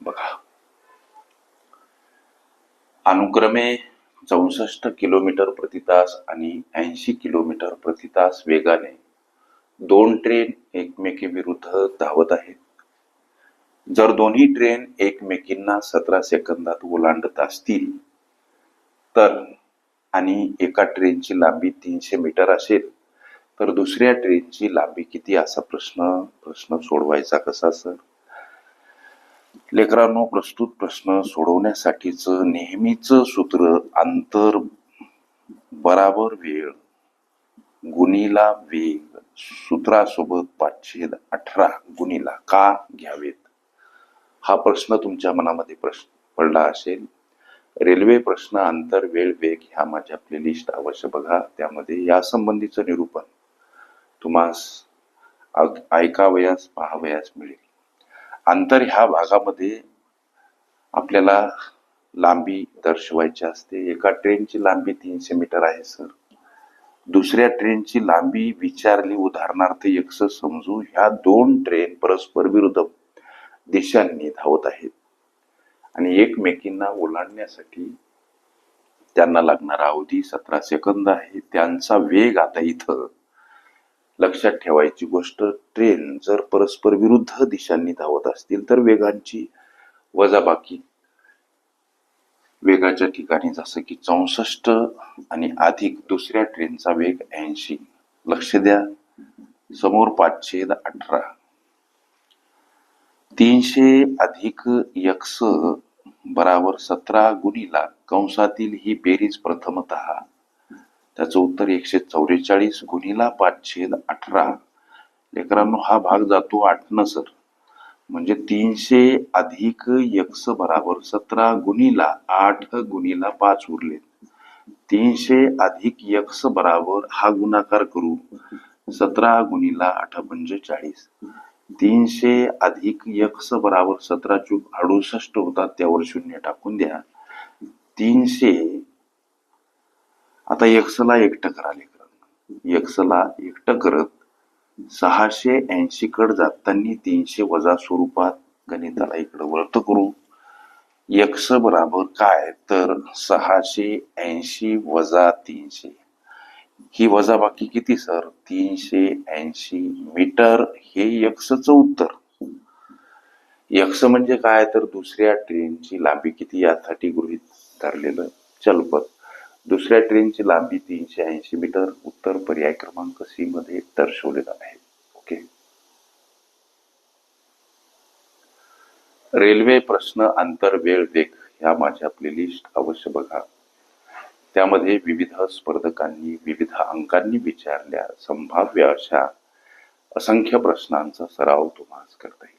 बघा. अनुक्रमे चौसष्ट किलोमीटर प्रति तास आणि ऐंशी किलोमीटर प्रति तास वेगाने दोन ट्रेन एकमेकीविरुद्ध धावत आहेत. जर दोन्ही ट्रेन एकमेकींना सतरा सेकंदात ओलांडत असतील तर आणि एका ट्रेनची लांबी तीनशे मीटर असेल तर दुसऱ्या ट्रेनची लांबी किती? असा प्रश्न प्रश्न सोडवायचा कसा सर? लेकरांनो प्रस्तुत प्रश्न सोडवण्यासाठीच नेहमीच सूत्र अंतर बराबर वेळ गुणीला वेग सूत्रासोबत पाचशे अठरा गुणीला का घ्यावेत? हा प्रश्न तुमच्या मनामध्ये प्रश्न पडला असेल. रेल्वे प्रश्न अंतर वेळ वेग ह्या माझ्या प्लेलिस्ट अवश्य बघा. त्यामध्ये या संबंधीचं निरूपण तुम्हास ऐकावयास पाहावयास मिळेल. अंतर ह्या भागामध्ये आपल्याला लांबी दर्शवायची असते. एका ट्रेनची लांबी तीनशे मीटर आहे सर. दुसऱ्या ट्रेनची लांबी विचारली उदाहरणार्थ एकस समजू ह्या दोन ट्रेन परस्पर विरुद्ध दिशांनी धावत आहेत. आणि एकमेकींना ओलांडण्यासाठी त्यांना लागणारा अवधी सतरा सेकंद आहे. त्यांचा वेग आता इथं लक्षात ठेवायची गोष्ट ट्रेन जर परस्पर विरुद्ध दिशांनी धावत असतील तर वेगांची वजाबाकी. वेगाच्या ठिकाणी जसं की चौसष्ट आणि अधिक दुसऱ्या ट्रेनचा वेग ऐंशी. लक्ष द्या. समोर पाचशे अठरा. तीनशे अधिक यक्स बराबर सतरा गुणीला कंसातील ही बेरीज प्रथमत. त्याचं उत्तर एकशे चौवेचाळीस गुणीला पाचशे अठरा. लेकरांनो हा भाग जातो आठ न सर. म्हणजे तीनशे अधिक यक्ष बराबर सतरा गुणीला आठ गुणीला पाच उरले. तीनशे अधिक यक्ष बराबर हा गुणाकार करू. सतरा गुणीला आठ पंचेचाळीस. तीनशे अधिक यक्ष बराबर सतरा चूक अडुसष्ट होतात त्यावर शून्य टाकून द्या. तीनशे आता एक्सला एकटं करा लेकरांनो एक्सला एकटं करत सहाशे ऐंशी कड जाताना तीनशे वजा स्वरूपात गणिताला इकडं वळत करू. एक्स बराबर काय? तर सहाशे ऐंशी वजा तीनशे. ही वजा बाकी किती सर? तीनशे ऐंशी मीटर हे यक्षचं उत्तर. यक्ष म्हणजे काय? तर दुसऱ्या ट्रेनची लांबी किती? यासाठी गृहित धरलेलं. चलपत दुसऱ्या ट्रेनची लांबी तीनशे ऐंशी मीटर उत्तर पर्याय क्रमांक सी मध्ये दर्शवलेला आहे. ओके. रेल्वे प्रश्न अंतर वेळ देख ह्या माझ्या प्लेलिस्ट अवश्य बघा. त्यामध्ये विविध स्पर्धकांनी विविध अंकांनी विचारल्या संभाव्य अशा असंख्य प्रश्नांचा सराव तुम्हाला करता येईल.